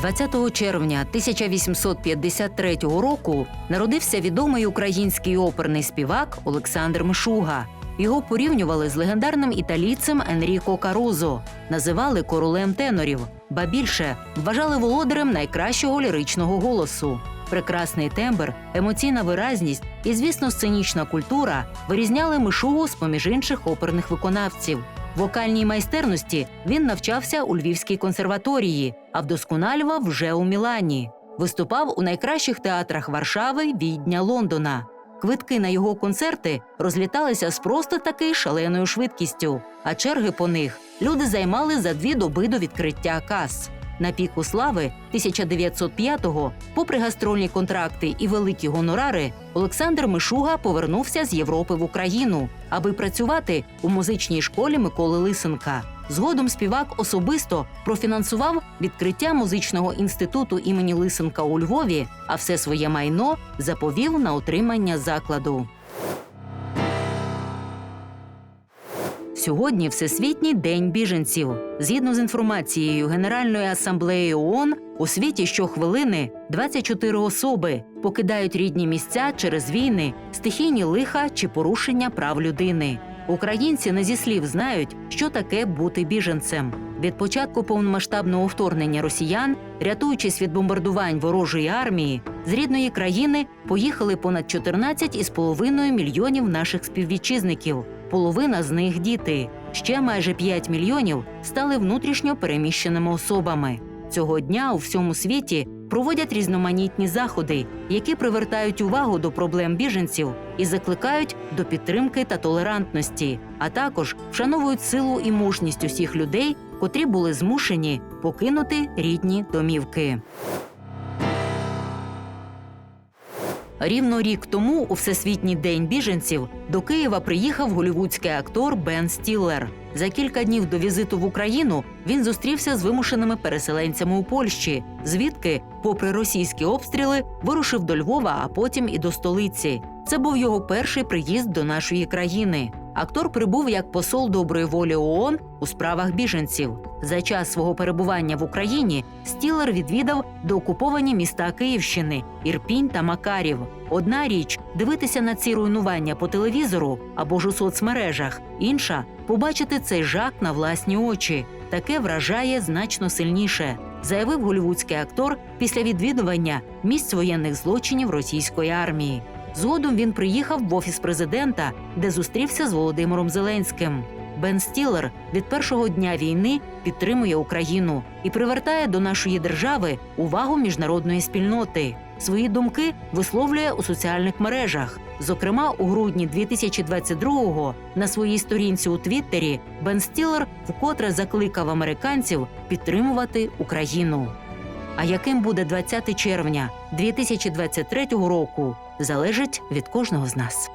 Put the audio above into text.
20 червня 1853 року народився відомий український оперний співак Олександр Мишуга. Його порівнювали з легендарним італійцем Енріко Карузо, називали королем тенорів, ба більше вважали володарем найкращого ліричного голосу. Прекрасний тембр, емоційна виразність і, звісно, сценічна культура вирізняли Мишугу з поміж інших оперних виконавців. Вокальній майстерності він навчався у Львівській консерваторії, а вдосконалював вже у Мілані. Виступав у найкращих театрах Варшави, Відня, Лондона. Квитки на його концерти розліталися з просто таки шаленою швидкістю, а черги по них люди займали за дві доби до відкриття кас. На піку слави 1905-го, попри гастрольні контракти і великі гонорари, Олександр Мишуга повернувся з Європи в Україну, аби працювати у музичній школі Миколи Лисенка. Згодом співак особисто профінансував відкриття музичного інституту імені Лисенка у Львові, а все своє майно заповів на утримання закладу. Сьогодні Всесвітній день біженців. Згідно з інформацією Генеральної асамблеї ООН, у світі щохвилини 24 особи покидають рідні місця через війни, стихійні лиха чи порушення прав людини. Українці не зі слів знають, що таке бути біженцем. Від початку повномасштабного вторгнення росіян, рятуючись від бомбардувань ворожої армії, з рідної країни поїхали понад 14,5 мільйонів наших співвітчизників. Половина з них діти. Ще майже 5 мільйонів стали внутрішньо переміщеними особами. Цього дня у всьому світі проводять різноманітні заходи, які привертають увагу до проблем біженців і закликають до підтримки та толерантності, а також вшановують силу і мужність усіх людей, котрі були змушені покинути рідні домівки. Рівно рік тому, у Всесвітній день біженців, до Києва приїхав голівудський актор Бен Стіллер. За кілька днів до візиту в Україну він зустрівся з вимушеними переселенцями у Польщі, звідки, попри російські обстріли, вирушив до Львова, а потім і до столиці. Це був його перший приїзд до нашої країни. Актор прибув як посол доброї волі ООН у справах біженців. За час свого перебування в Україні Стілер відвідав доокуповані міста Київщини, Ірпінь та Макарів. Одна річ дивитися на ці руйнування по телевізору або ж у соцмережах. Інша побачити цей жах на власні очі. Таке вражає значно сильніше, заявив голівудський актор після відвідування місць воєнних злочинів російської армії. Згодом він приїхав в офіс президента, де зустрівся з Володимиром Зеленським. Бен Стілер від першого дня війни підтримує Україну і привертає до нашої держави увагу міжнародної спільноти. Свої думки висловлює у соціальних мережах. Зокрема, у грудні 2022-го на своїй сторінці у Твіттері Бен Стілер вкотре закликав американців підтримувати Україну. А яким буде 20 червня 2023 року, залежить від кожного з нас.